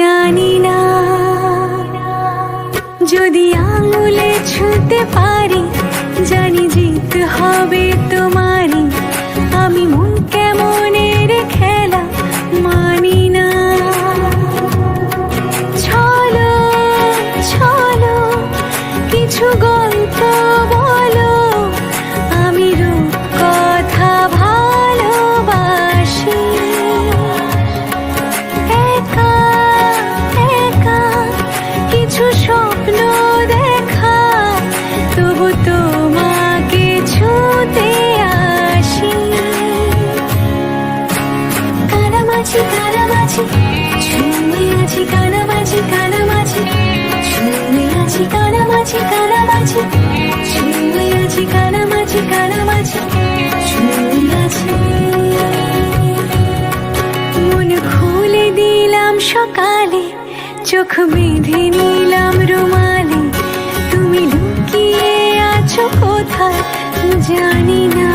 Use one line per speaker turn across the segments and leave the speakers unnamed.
জানি না যদি আঙুলে ছুঁতে পারি জানি জিত হবে তোমারই কানামাছি কানামাছি ছুঁয়ে আছি কানামাছি কানামাছি ছুঁয়ে আছি মন খুলে দিলাম সকালে, চোখ বেঁধে নিলাম রুমালে। তুমি লুকিয়ে আছো কোথায় জানি না।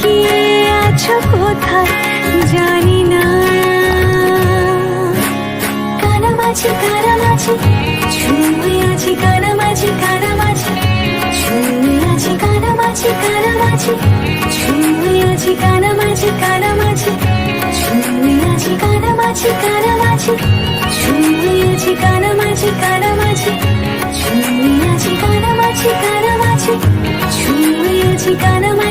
লুকিয়ে আছো কোথায় জানি না। কানামাছি কানামাছি, ছুঁয়ে আছি কানামাছি কানামাছি, ছুঁয়ে আছি কানামাছি কানামাছি, ছুঁয়ে আছি কানামাছি কানামাছি, ছুঁয়ে আছি কানামাছি কানামাছি, ছুঁয়ে আছি কানামাছি কানামাছি, ছুঁয়ে আছি কানামাছি কানামাছি, ছুঁয়ে আছি কানামাছি।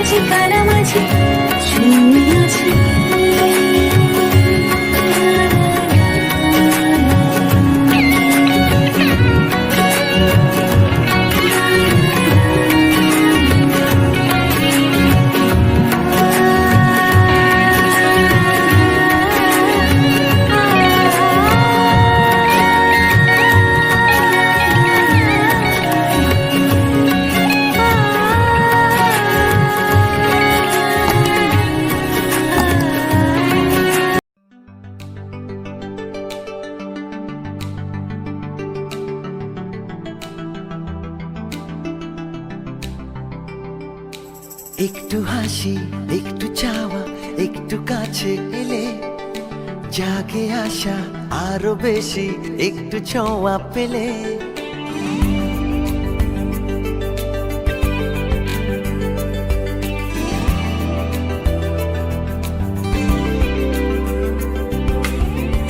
আসা আরও বেশি একটু ছোঁয়া পেলে।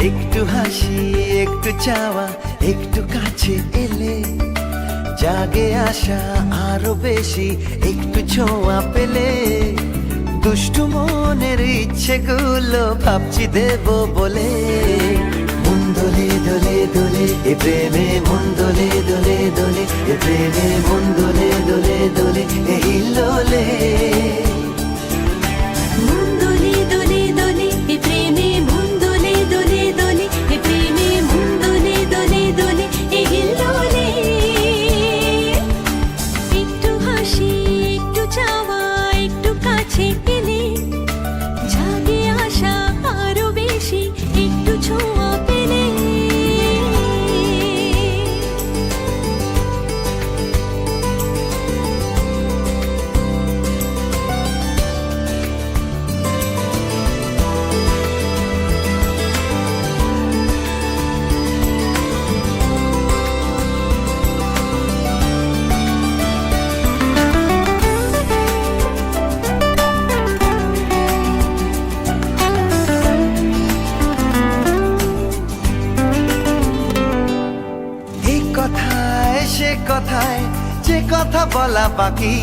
একটু হাসি, একটু চাওয়া, একটু কাছে এলে। জাগে আসা আরও বেশি একটু ছোঁয়া পেলে। দুষ্টু মনের ইচ্ছে ইচ্ছেগুলো ভাবছি দেব বলে। মন দোলে দোলে, এ প্রেমে মন দোলে দোলে, এ প্রেমে মন দোলে দোলে দোলে। কথা বলা বাকি,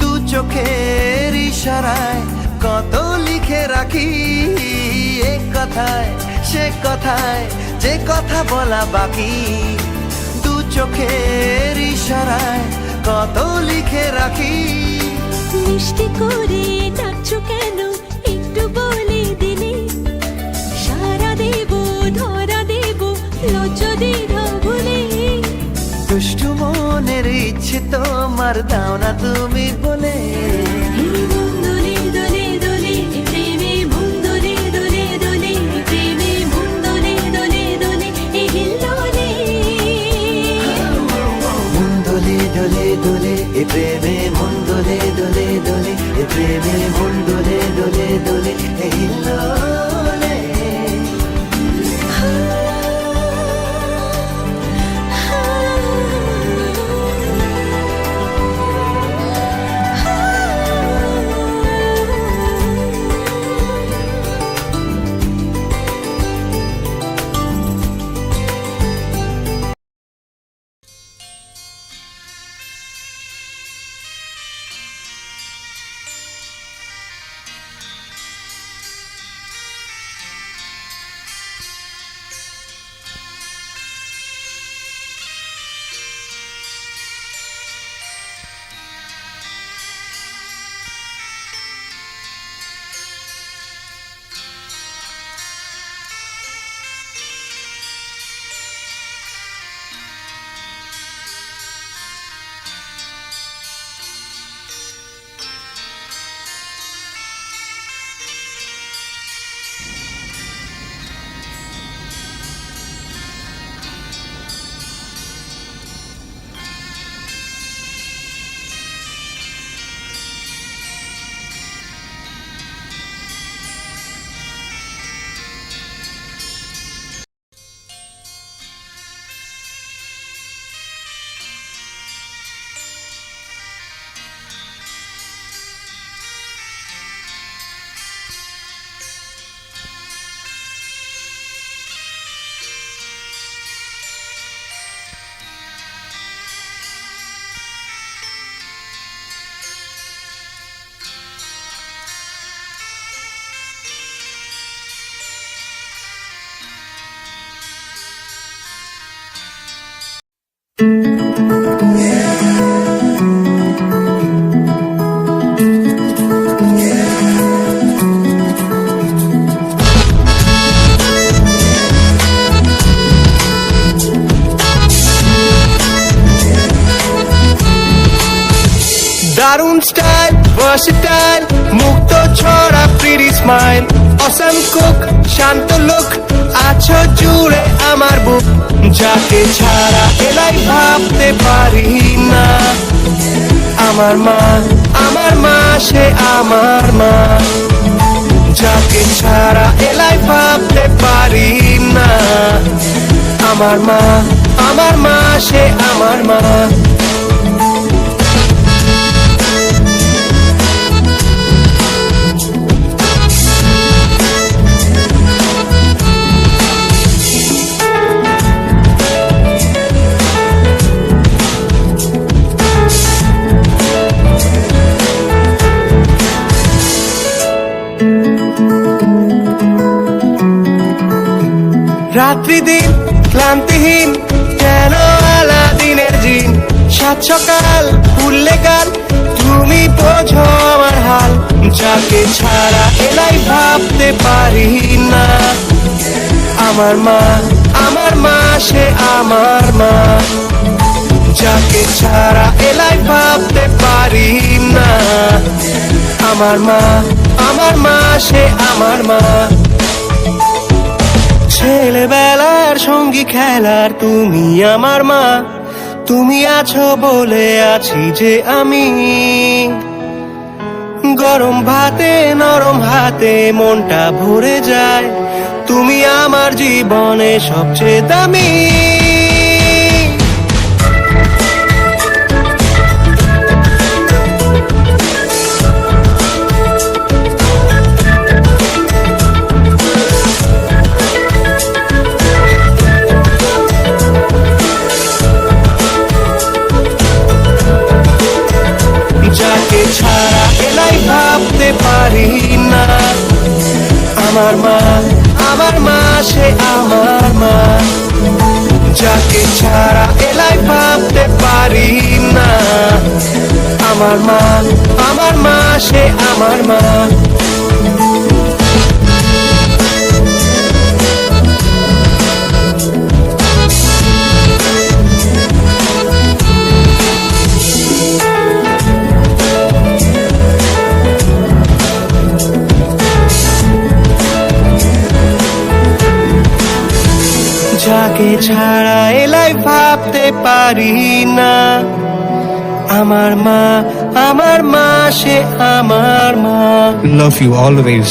দু চোখের ইশারায় কত লিখে রাখি। এ কথায়, সে কথায় যে কথা বলা বাকি, দু চোখের ইশারায় কত লিখে রাখি।
মিষ্টি করে ডাকছো কেন? একটু বলে
মনের তোমার দাও না তুমি বলে।
দোলে দোলে,
এ প্রেমে মন দোলে দোলে দোলে এ প্রেমে মন দোলে দোলে দোলে।
দারুণ স্টাইল ভার্সেটাইল মুক্ত, ছড়া প্রিটি স্মাইল অসাম কুক শান্ত লুক আছো জুড়ে আমার বুক যাকে ছাড়া এলাই ভাবতে পারি না। আমার মা আমার মা, সে আমার মা। যাকে ছাড়া এলাই ভাবতে পারি না। আমার মা আমার মা, সে আমার মা। রাত্রি দিন ক্লান্তিহীন কেন আলা দিনের দিন সাত সকাল উল্লে গাল, তুমি বোঝো আমার হাল। যাকে ছাড়া এলাই ভাবতে পারি না। আমার মা আমার মা, সে আমার মা। যাকে ছাড়া এলাই ভাবতে পারি না। আমার মা আমার মা, সে আমার মা। সঙ্গী খেলার তুমি আমার মা। তুমি আছো বলে আছি যে আমি। গরম ভাতে, নরম হাতে মনটা ভরে যায়। তুমি আমার জীবনে সবচেয়ে দামি। সে আমার মা। যাকে ছাড়া এলাই ভাবতে পারি না। আমার মা আমার মা সে আমার মা। লাভ ইউ অলওয়েজ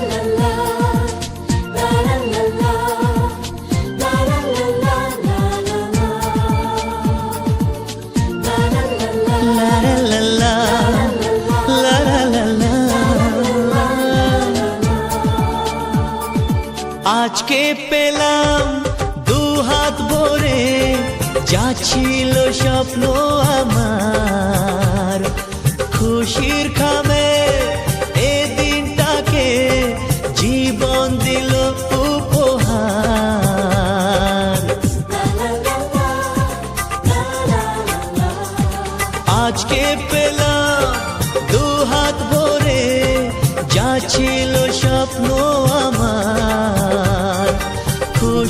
আজকে পেলাম দু হাত ভরে, যা ছিল স্বপ্ন আমার। খুশির খামে দিনটাকে জীবন আজকে পেলাম দু হাত ভরে, যা ছিল স্বপ্ন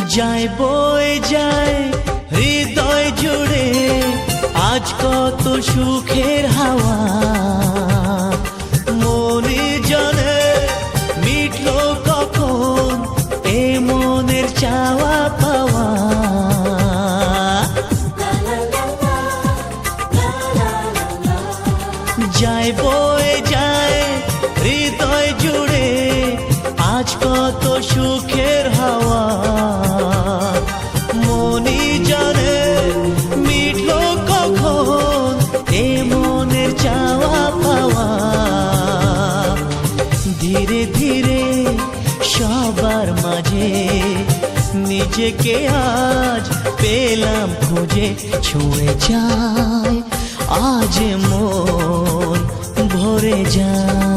যায় বই যায়, হৃদয় জুড়ে আজ কত সুখের হাওয়া। মনে জানে মিটলো কখন, এ মনের চাওয়া নিজেকে আজ পেলাম খুঁজে ছুঁয়ে যায়। আজ মন ভরে যায়।